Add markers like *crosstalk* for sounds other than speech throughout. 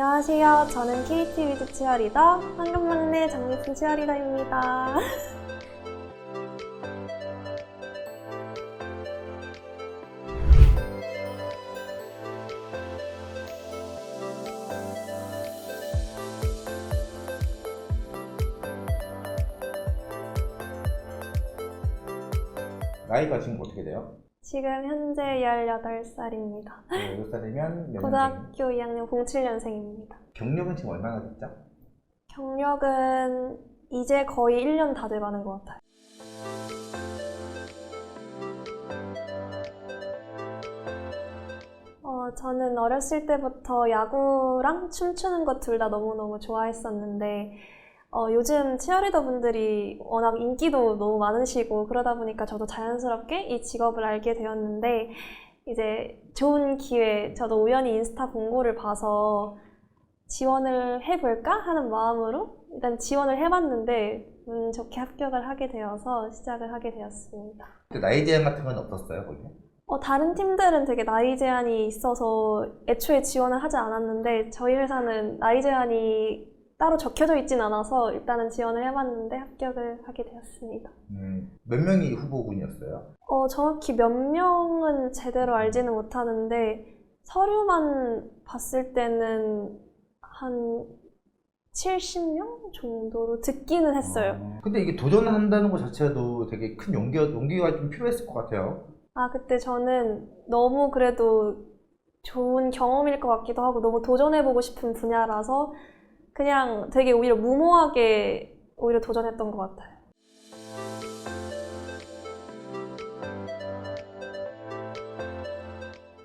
안녕하세요. 저는 KT 위즈 치어리더 황금막내 장미품 치어리더입니다. 나이가 지금 어떻게 돼요? 지금 현재 18살입니다. 8살이면 몇 년생? 고등학교 2학년 07년생입니다. 경력은 지금 얼마나 됐죠? 경력은 이제 거의 1년 다 돼가는 것 같아요. 어, 저는 어렸을 때부터 야구랑 춤추는 것 둘 다 너무너무 좋아했었는데, 어, 요즘 치어리더 분들이 워낙 인기도 너무 많으시고, 그러다 보니까 저도 자연스럽게 이 직업을 알게 되었는데, 이제 좋은 기회, 저도 우연히 인스타 공고를 봐서 지원을 해볼까 하는 마음으로 일단 지원을 해봤는데, 운 좋게 합격을 하게 되어서 시작을 하게 되었습니다. 나이 제한 같은 건 없었어요, 거기? 어, 다른 팀들은 되게 나이 제한이 있어서 애초에 지원을 하지 않았는데 저희 회사는 나이 제한이 따로 적혀져 있진 않아서 일단은 지원을 해봤는데 합격을 하게 되었습니다. 음, 몇 명이 후보군이었어요? 어, 정확히 몇 명은 제대로 알지는 못하는데 서류만 봤을 때는 한 70명 정도로 듣기는 했어요. 어, 근데 이게 도전한다는 것 자체도 되게 큰 용기, 용기가 좀 필요했을 것 같아요. 아, 그때 저는 너무 그래도 좋은 경험일 것 같기도 하고 너무 도전해보고 싶은 분야라서 그냥 되게 오히려 무모하게 오히려 도전했던 것 같아요.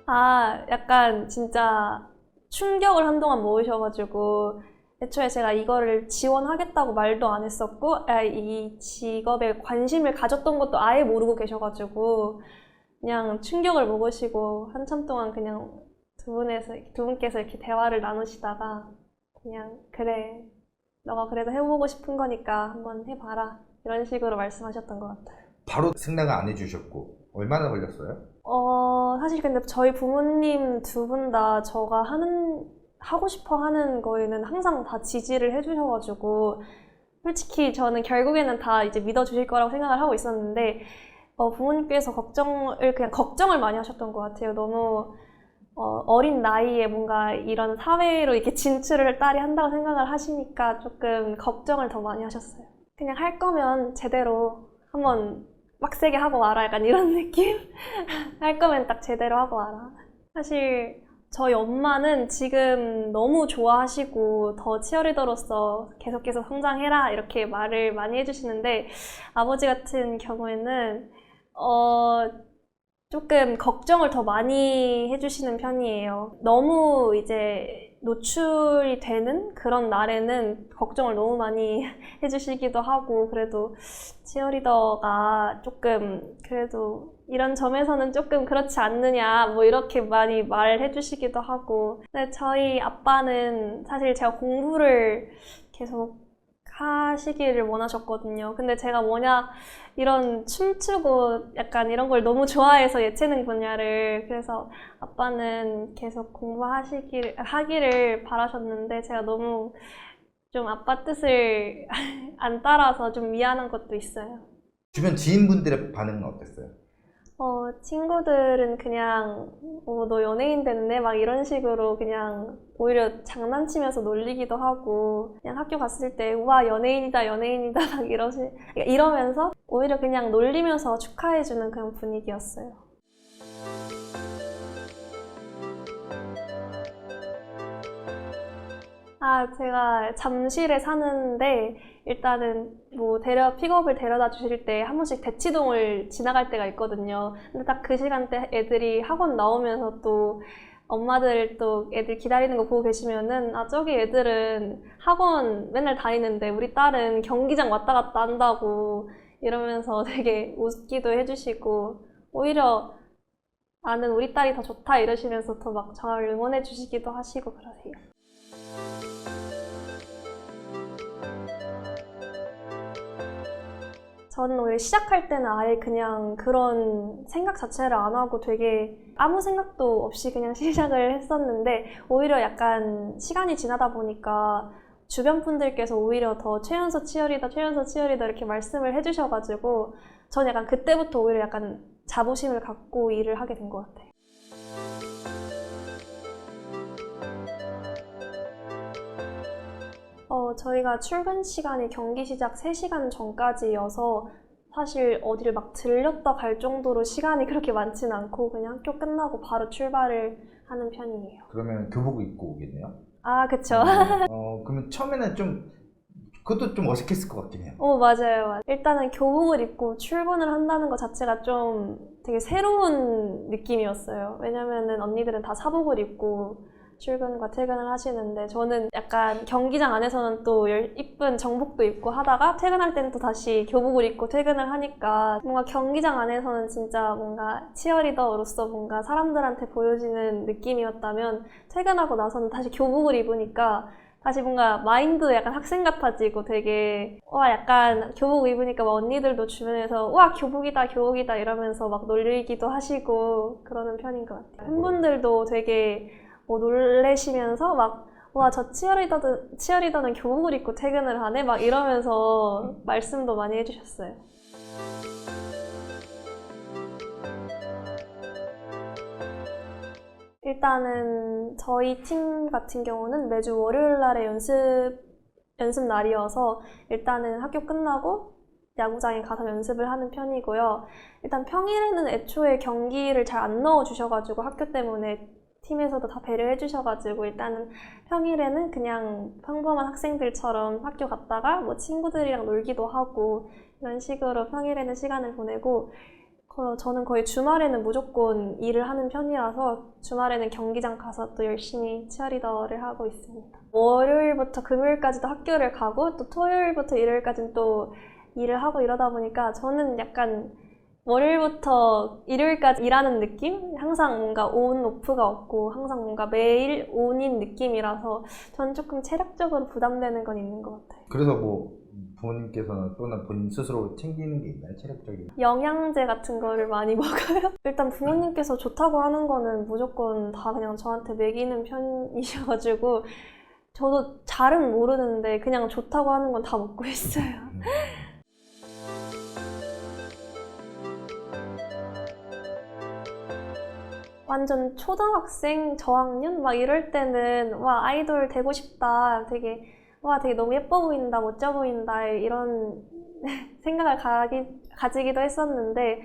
아, 약간 진짜 충격을 한동안 먹으셔가지고 애초에 제가 이거를 지원하겠다고 말도 안 했었고 아, 이 직업에 관심을 가졌던 것도 아예 모르고 계셔가지고 그냥 충격을 먹으시고 한참 동안 그냥 두 분에서 두 분께서 이렇게 대화를 나누시다가 그냥 그래 너가 그래도 해보고 싶은 거니까 한번 해봐라 이런 식으로 말씀하셨던 것 같아요. 바로 승낙을 안 해주셨고, 얼마나 걸렸어요? 어 사실 근데 저희 부모님 두 분 다 저가 하는 하고 싶어 하는 거에는 항상 다 지지를 해주셔가지고 솔직히 저는 결국에는 다 이제 믿어주실 거라고 생각을 하고 있었는데 어, 부모님께서 걱정을 그냥 걱정을 많이 하셨던 것 같아요. 너무 어, 린 나이에 뭔가 이런 사회로 이렇게 진출을 딸이 한다고 생각을 하시니까 조금 걱정을 더 많이 하셨어요. 그냥 할 거면 제대로 한번 빡세게 하고 와라 약간 이런 *laughs* 느낌? 할 거면 딱 제대로 하고 와라. 사실 저희 엄마는 지금 너무 좋아하시고 더 치어리더로서 계속 계속 성장해라 이렇게 말을 많이 해주시는데 아버지 같은 경우에는 어 조금 걱정을 더 많이 해주시는 편이에요. 너무 이제 노출이 되는 그런 날에는 걱정을 너무 많이 *laughs* 해주시기도 하고 그래도 치어리더가 조금 그래도 이런 점에서는 조금 그렇지 않느냐 뭐 이렇게 많이 말해 주시기도 하고 근데 저희 아빠는 사실 제가 공부를 계속 하시기를 원하셨거든요. 근데 제가 뭐냐 이런 춤추고 약간 이런 걸 너무 좋아해서 예체능 분야를 그래서 아빠는 계속 공부하시기를 하기를 바라셨는데 제가 너무 좀 아빠 뜻을 *laughs* 안 따라서 좀 미안한 것도 있어요. 주변 지인분들의 반응은 어땠어요? 어, 친구들은 그냥, 어, 너 연예인 됐네? 막 이런 식으로 그냥 오히려 장난치면서 놀리기도 하고, 그냥 학교 갔을 때, 우와, 연예인이다, 연예인이다, *laughs* 막 이러시, 그러니까 이러면서 오히려 그냥 놀리면서 축하해주는 그런 분위기였어요. 아, 제가 잠실에 사는데, 일단은 뭐 데려, 픽업을 데려다 주실 때 한 번씩 대치동을 지나갈 때가 있거든요. 근데 딱 그 시간대 애들이 학원 나오면서 또 엄마들 또 애들 기다리는 거 보고 계시면은, 아, 저기 애들은 학원 맨날 다니는데 우리 딸은 경기장 왔다 갔다 한다고 이러면서 *laughs* 되게 웃기도 해주시고, 오히려 나는 우리 딸이 더 좋다 이러시면서 더 막 저를 응원해 주시기도 하시고 그러세요. 저는 오히려 시작할 때는 아예 그냥 그런 생각 자체를 안 하고 되게 아무 생각도 없이 그냥 *laughs* 시작을 했었는데 오히려 약간 시간이 지나다 보니까 주변 분들께서 오히려 더 최연소 치어리더, 최연소 치어리더 이렇게 말씀을 해주셔가지고 전 약간 그때부터 오히려 약간 자부심을 갖고 일을 하게 된 것 같아요. 어, 저희가 출근 시간이 경기 시작 3시간 전까지여서 사실 어디를 막 들렸다 갈 정도로 시간이 그렇게 많지는 않고 그냥 학교 끝나고 바로 출발을 하는 편이에요. 그러면 교복 입고 오겠네요. 아, 그쵸. *laughs* 어, 그러면 처음에는 좀 그것도 좀 어색했을 것 같긴 해요. 어, 맞아요, 맞아요. 일단은 교복을 입고 출근을 한다는 것 자체가 좀 되게 새로운 느낌이었어요. 왜냐면은 언니들은 다 사복을 입고 출근과 퇴근을 하시는데 저는 약간 경기장 안에서는 또 열- 이쁜 정복도 입고 하다가 퇴근할 때는 또 다시 교복을 입고 퇴근을 하니까 뭔가 경기장 안에서는 진짜 뭔가 치어리더로서 뭔가 사람들한테 보여지는 느낌이었다면 퇴근하고 나서는 다시 교복을 입으니까 다시 뭔가 마인드 약간 학생 같아지고 되게 와 약간 교복 입으니까 막 언니들도 주변에서 와 교복이다 교복이다 이러면서 막 놀리기도 하시고 그러는 편인 것 같아요. 팬분들도 되게 뭐 놀래시면서 막 와 저 치어리더는 치어리더는 교복을 입고 퇴근을 하네 막 이러면서 말씀도 많이 해주셨어요. 일단은 저희 팀 같은 경우는 매주 월요일 날에 연습 연습 날이어서 일단은 학교 끝나고 야구장에 가서 연습을 하는 편이고요. 일단 평일에는 애초에 경기를 잘 안 넣어 주셔가지고 학교 때문에 팀에서도 다 배려해 주셔가지고 일단은 평일에는 그냥 평범한 학생들처럼 학교 갔다가 뭐 친구들이랑 놀기도 하고 이런 식으로 평일에는 시간을 보내고 거- 저는 거의 주말에는 무조건 일을 하는 편이라서 주말에는 경기장 가서 또 열심히 치어리더를 하고 있습니다. 월요일부터 금요일까지도 학교를 가고 또 토요일부터 일요일까지는 또 일을 하고 이러다 보니까 저는 약간 월요일부터 일요일까지 일하는 느낌? 항상 뭔가 온 오프가 없고 항상 뭔가 매일 온인 느낌이라서 저는 조금 체력적으로 부담되는 건 있는 것 같아요. 그래서 뭐 부모님께서는 또는 본인 스스로 챙기는 게 있나요? 체력적인. 영양제 같은 거를 많이 *laughs* 먹어요. 일단 부모님께서 좋다고 하는 거는 무조건 다 그냥 저한테 먹이는 편이셔가지고 저도 잘은 모르는데 그냥 좋다고 하는 건 다 먹고 *laughs* 있어요. 완전 초등학생 저학년? 막 이럴 때는 와 아이돌 되고 싶다. 되게 와 되게 너무 예뻐 보인다 멋져 보인다 이런 *laughs* 생각을 가기, 가지기도 했었는데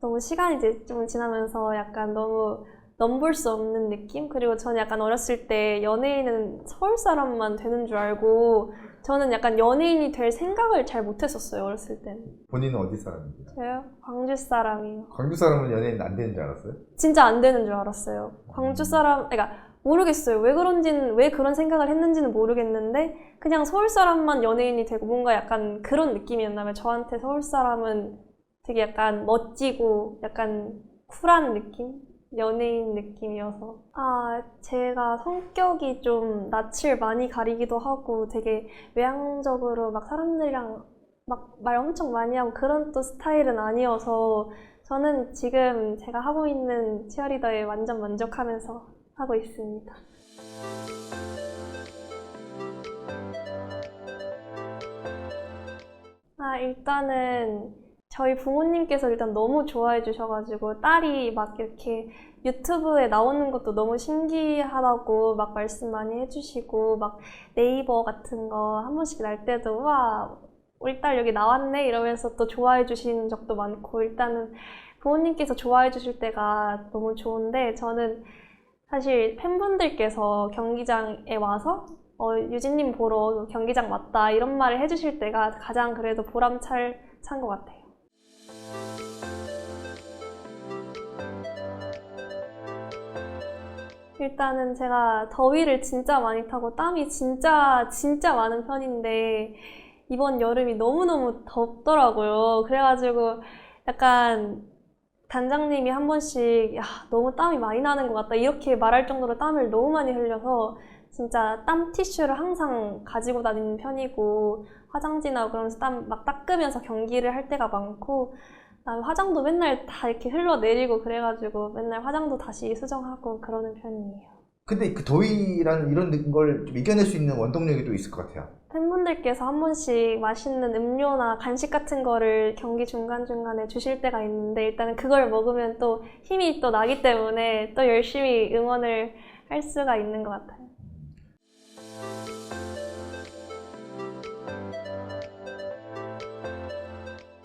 너무 시간이 이제 좀 지나면서 약간 너무 넘볼 수 없는 느낌? 그리고 저는 약간 어렸을 때 연예인은 서울 사람만 되는 줄 알고 저는 약간 연예인이 될 생각을 잘 못했었어요 어렸을 때는 본인은 어디 사람입니다? 저요 광주 사람이에요 광주 사람은 연예인 안 되는 줄 알았어요? 진짜 안 되는 줄 알았어요. 광주 사람, 그러니까 모르겠어요. 왜 그런지는, 왜 그런 생각을 했는지는 모르겠는데, 그냥 서울 사람만 연예인이 되고 뭔가 약간 그런 느낌이었나 봐요. 저한테 서울 사람은 되게 약간 멋지고 약간 쿨한 느낌? 연예인 느낌이어서. 아, 제가 성격이 좀 낯을 많이 가리기도 하고 되게 외향적으로 막 사람들이랑 막 말 엄청 많이 하고 그런 또 스타일은 아니어서 저는 지금 제가 하고 있는 치어리더에 완전 만족하면서 하고 있습니다. 아, 일단은 저희 부모님께서 일단 너무 좋아해 주셔가지고 딸이 막 이렇게 유튜브에 나오는 것도 너무 신기하다고 막 말씀 많이 해주시고 막 네이버 같은 거 한 번씩 날 때도 와 우리 딸 여기 나왔네 이러면서 또 좋아해 주신 적도 많고 일단은 부모님께서 좋아해 주실 때가 너무 좋은데 저는 사실 팬분들께서 경기장에 와서 어, 유진님 보러 경기장 왔다 이런 말을 해주실 때가 가장 그래도 보람찰 찬 것 같아요. 일단은 제가 더위를 진짜 많이 타고 땀이 진짜 진짜 많은 편인데 이번 여름이 너무너무 덥더라고요. 그래가지고 약간 단장님이 한 번씩 야 너무 땀이 많이 나는 것 같다 이렇게 말할 정도로 땀을 너무 많이 흘려서 진짜 땀 티슈를 항상 가지고 다니는 편이고 화장지나 그러면서 땀 막 닦으면서 경기를 할 때가 많고 그다음에 화장도 맨날 다 이렇게 흘러내리고 그래가지고 맨날 화장도 다시 수정하고 그러는 편이에요. 근데 그 더위라는 이런 걸 좀 이겨낼 수 있는 원동력이 또 있을 것 같아요. 팬분들께서 한 번씩 맛있는 음료나 간식 같은 거를 경기 중간중간에 주실 때가 있는데 일단은 그걸 먹으면 또 힘이 또 나기 때문에 또 열심히 응원을 할 수가 있는 것 같아요.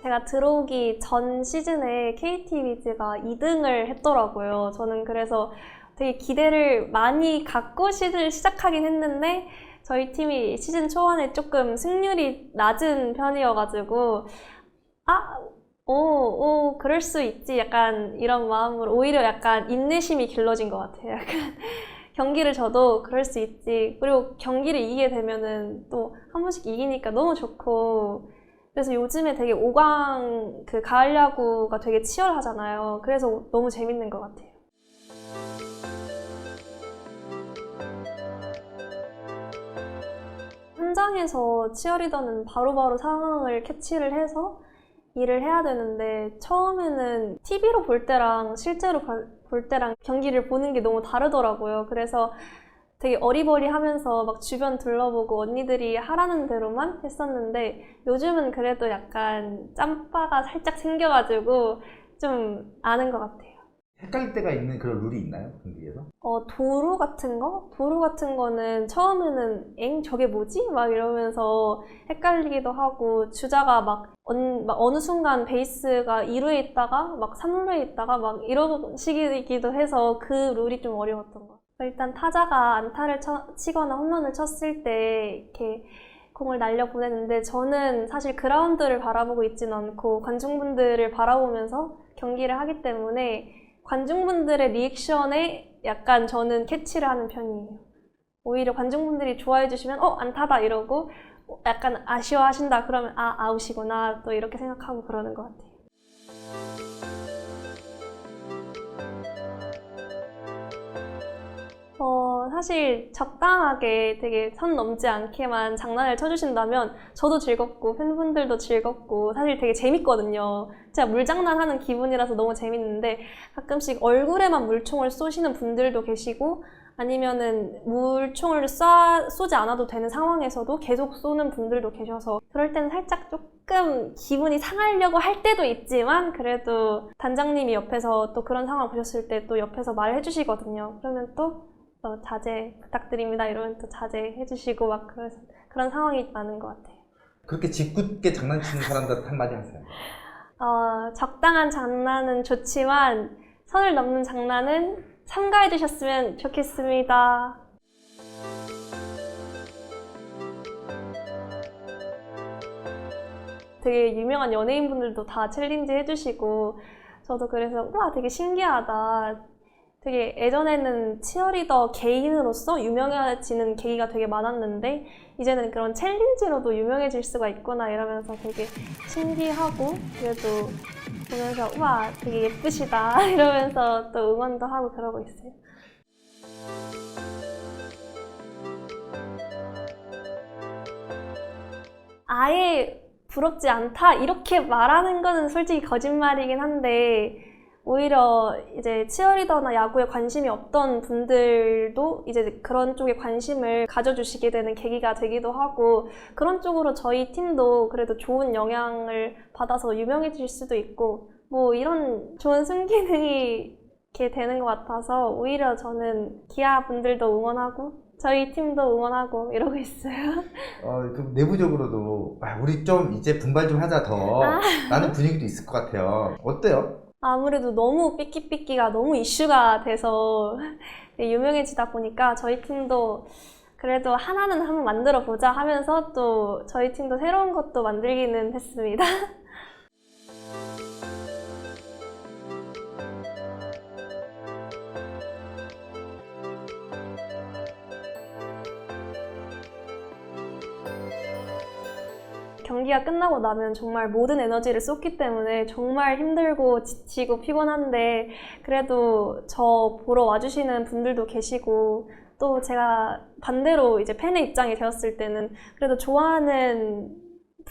제가 들어오기 전 시즌에 KT 위즈가 2등을 했더라고요. 저는 그래서 되게 기대를 많이 갖고 시즌을 시작하긴 했는데 저희 팀이 시즌 초반에 조금 승률이 낮은 편이어가지고 아, 오, 오, 그럴 수 있지. 약간 이런 마음으로 오히려 약간 인내심이 길러진 것 같아요. *laughs* 약간 경기를 져도 그럴 수 있지. 그리고 경기를 이기게 되면은 또 한 번씩 이기니까 너무 좋고. 그래서 요즘에 되게 5강 그 가을 야구가 되게 치열하잖아요. 그래서 너무 재밌는 것 같아요. 현장에서 치어리더는 바로바로 상황을 캐치를 해서 일을 해야 되는데 처음에는 TV로 볼 때랑 실제로 볼- 볼 때랑 경기를 보는 게 너무 다르더라고요. 그래서 되게 어리버리하면서 막 주변 둘러보고 언니들이 하라는 대로만 했었는데 요즘은 그래도 약간 짬바가 살짝 생겨가지고 좀 아는 것 같아요. 헷갈릴 때가 있는 그런 룰이 있나요? 경기에서? 어, 도루 같은 거? 도루 같은 거는 처음에는 엥? 저게 뭐지? 막 이러면서 헷갈리기도 하고 주자가 막, 언- 막 어느 순간 베이스가 2루에 있다가 막 3루에 있다가 막 이런 식이기도 해서 그 룰이 좀 어려웠던 것 같아요. 일단 타자가 안타를 쳐- 치거나 홈런을 쳤을 때 이렇게 공을 날려 보내는데 저는 사실 그라운드를 바라보고 있지는 않고 관중분들을 바라보면서 경기를 하기 때문에 관중분들의 리액션에 약간 저는 캐치를 하는 편이에요. 오히려 관중분들이 좋아해 주시면 어 안타다 이러고 어, 약간 아쉬워하신다 그러면 아 아웃이구나 또 이렇게 생각하고 그러는 것 같아요. 어, 사실 적당하게 되게 선 넘지 않게만 장난을 쳐주신다면 저도 즐겁고 팬분들도 즐겁고 사실 되게 재밌거든요. 제가 물장난하는 기분이라서 너무 재밌는데 가끔씩 얼굴에만 물총을 쏘시는 분들도 계시고 아니면은 물총을 쏴, 쏘지 않아도 되는 상황에서도 계속 쏘는 분들도 계셔서 그럴 때는 살짝 조금 기분이 상하려고 할 때도 있지만 그래도 단장님이 옆에서 또 그런 상황 보셨을 때 또 옆에서 말해 주시거든요. 그러면 또 어, 자제 부탁드립니다. 이러면 또 자제해 주시고 막 그래서 그런 상황이 많은 것 같아요. 그렇게 짓궂게 장난치는 사람들한테 한마디 하세요. 어, 적당한 장난은 좋지만 선을 넘는 장난은 삼가해 주셨으면 좋겠습니다. 되게 유명한 연예인분들도 다 챌린지 해주시고 저도 그래서 우와 되게 신기하다. 되게 예전에는 치어리더 개인으로서 유명해지는 계기가 되게 많았는데 이제는 그런 챌린지로도 유명해질 수가 있구나 이러면서 되게 신기하고 그래도 보면서 우와 되게 예쁘시다 *laughs* 이러면서 또 응원도 하고 그러고 있어요. 아예 부럽지 않다 이렇게 말하는 거는 솔직히 거짓말이긴 한데 오히려 이제 치어리더나 야구에 관심이 없던 분들도 이제 그런 쪽에 관심을 가져주시게 되는 계기가 되기도 하고 그런 쪽으로 저희 팀도 그래도 좋은 영향을 받아서 유명해질 수도 있고 뭐 이런 좋은 순기능이 이렇게 되는 것 같아서 오히려 저는 기아 분들도 응원하고 저희 팀도 응원하고 이러고 있어요. 어, 그 내부적으로도 아, 우리 좀 이제 분발 좀 하자 더 아. 라는 분위기도 있을 것 같아요. 어때요? 아무래도 너무 삐끼삐끼가 너무 이슈가 돼서 *laughs* 유명해지다 보니까 저희 팀도 그래도 하나는 한번 만들어 보자 하면서 또 저희 팀도 새로운 것도 만들기는 했습니다. *laughs* 경기가 끝나고 나면 정말 모든 에너지를 쏟기 때문에 정말 힘들고 지치고 피곤한데 그래도 저 보러 와주시는 분들도 계시고 또 제가 반대로 이제 팬의 입장이 되었을 때는 그래도 좋아하는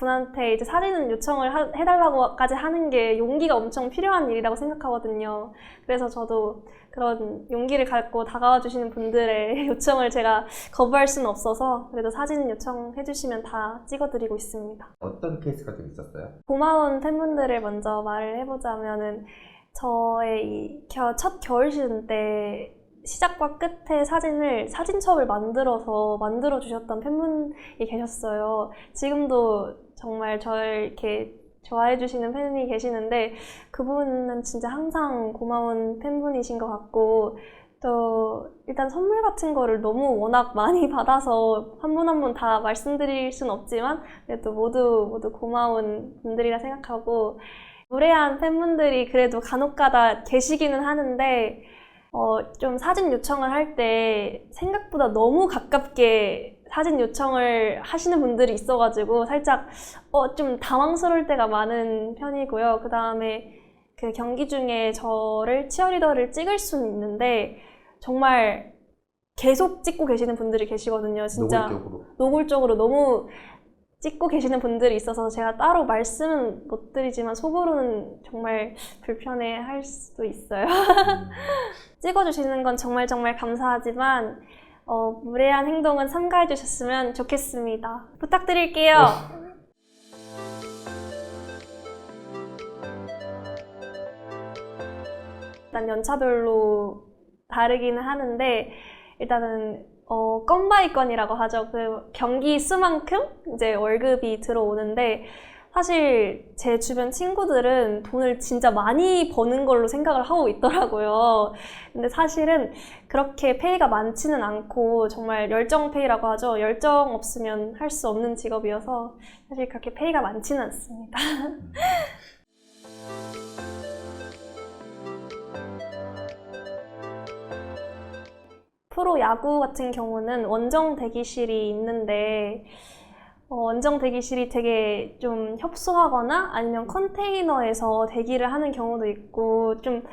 분한테 이제 사진 요청을 하- 해달라고까지 하는 게 용기가 엄청 필요한 일이라고 생각하거든요. 그래서 저도 그런 용기를 갖고 다가와 주시는 분들의 *laughs* 요청을 제가 거부할 수는 없어서 그래도 사진 요청해 주시면 다 찍어드리고 있습니다. 어떤 케이스가 좀 있었어요? 고마운 팬분들을 먼저 말을 해보자면은 저의 이 겨- 첫 겨울 시즌 때 시작과 끝에 사진을 사진첩을 만들어서 만들어 주셨던 팬분이 계셨어요. 지금도 정말 저를 이렇게 좋아해 주시는 팬이 계시는데 그분은 진짜 항상 고마운 팬분이신 것 같고 또 일단 선물 같은 거를 너무 워낙 많이 *laughs* 받아서 한 분 한 분 다 말씀드릴 순 없지만 그래도 모두 모두 고마운 분들이라 생각하고 무례한 팬분들이 그래도 간혹가다 계시기는 하는데 어, 좀 사진 요청을 할 때 생각보다 너무 가깝게 사진 요청을 하시는 분들이 있어가지고 살짝 어, 좀 당황스러울 때가 많은 편이고요. 그 다음에 그 경기 중에 저를 치어리더를 찍을 수는 있는데 정말 계속 찍고 계시는 분들이 계시거든요. 진짜 노골적으로. 노골적으로 너무 찍고 계시는 분들이 있어서 제가 따로 말씀은 못 드리지만 속으로는 정말 불편해 할 수도 있어요. *laughs* 음. 찍어주시는 건 정말 정말 감사하지만 어, 무례한 행동은 삼가해 주셨으면 좋겠습니다. 부탁드릴게요. 일단 연차별로 다르기는 하는데 일단은 어, 건바이 건이라고 하죠. 그 경기 수만큼 이제 월급이 들어오는데 사실 제 주변 친구들은 돈을 진짜 많이 버는 걸로 생각을 하고 있더라고요. 근데 사실은 그렇게 페이가 많지는 않고 정말 열정 페이라고 하죠. 열정 없으면 할 수 없는 직업이어서 사실 그렇게 페이가 많지는 않습니다. 음. *laughs* 프로 야구 같은 경우는 원정 대기실이 있는데 어, 원정 대기실이 되게 좀 협소하거나 아니면 컨테이너에서 대기를 하는 경우도 있고 좀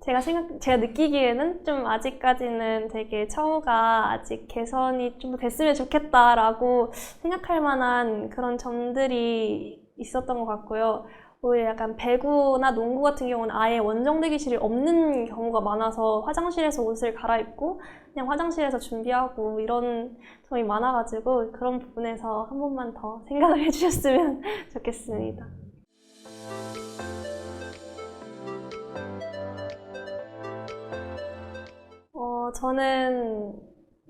제가 생각 제가 느끼기에는 좀 아직까지는 되게 처우가 아직 개선이 좀더 됐으면 좋겠다라고 생각할 만한 그런 점들이 있었던 것 같고요. 오히려 약간 배구나 농구 같은 경우는 아예 원정 대기실이 없는 경우가 많아서 화장실에서 옷을 갈아입고 그냥 화장실에서 준비하고 이런 점이 많아가지고 그런 부분에서 한 번만 더 *laughs* 생각을 해주셨으면 *laughs* 좋겠습니다. 어, 저는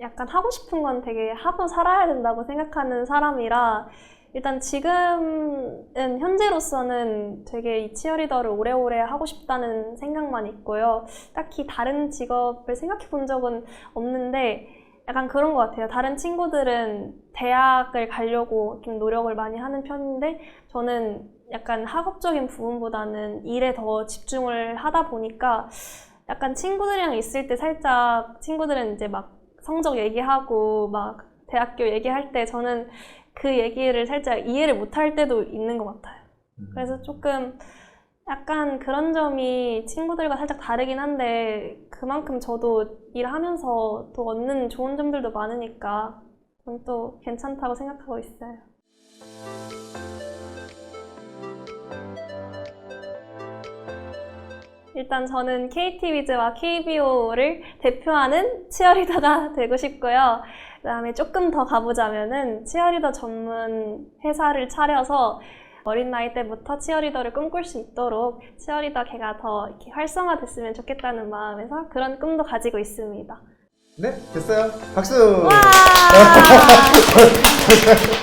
약간 하고 싶은 건 되게 하고 살아야 된다고 생각하는 사람이라 일단 지금은 현재로서는 되게 이 치어리더를 오래오래 하고 싶다는 생각만 있고요. 딱히 다른 직업을 생각해 본 적은 없는데 약간 그런 것 같아요. 다른 친구들은 대학을 가려고 좀 노력을 많이 하는 편인데 저는 약간 학업적인 부분보다는 일에 더 집중을 하다 보니까 약간 친구들이랑 있을 때 살짝 친구들은 이제 막 성적 얘기하고 막 대학교 얘기할 때 저는 그 얘기를 살짝 이해를 못할 때도 있는 것 같아요. 음. 그래서 조금 약간 그런 점이 친구들과 살짝 다르긴 한데 그만큼 저도 일하면서 또 얻는 좋은 점들도 많으니까 그건 또 괜찮다고 생각하고 있어요. 일단 저는 KT 위즈와 KBO를 대표하는 치어리더가 *laughs* 되고 싶고요. 그다음에 조금 더 가보자면은 치어리더 전문 회사를 차려서 어린 나이 때부터 치어리더를 꿈꿀 수 있도록 치어리더 개가 더 이렇게 활성화됐으면 좋겠다는 마음에서 그런 꿈도 가지고 있습니다. 네, 됐어요. 박수! 와! *laughs*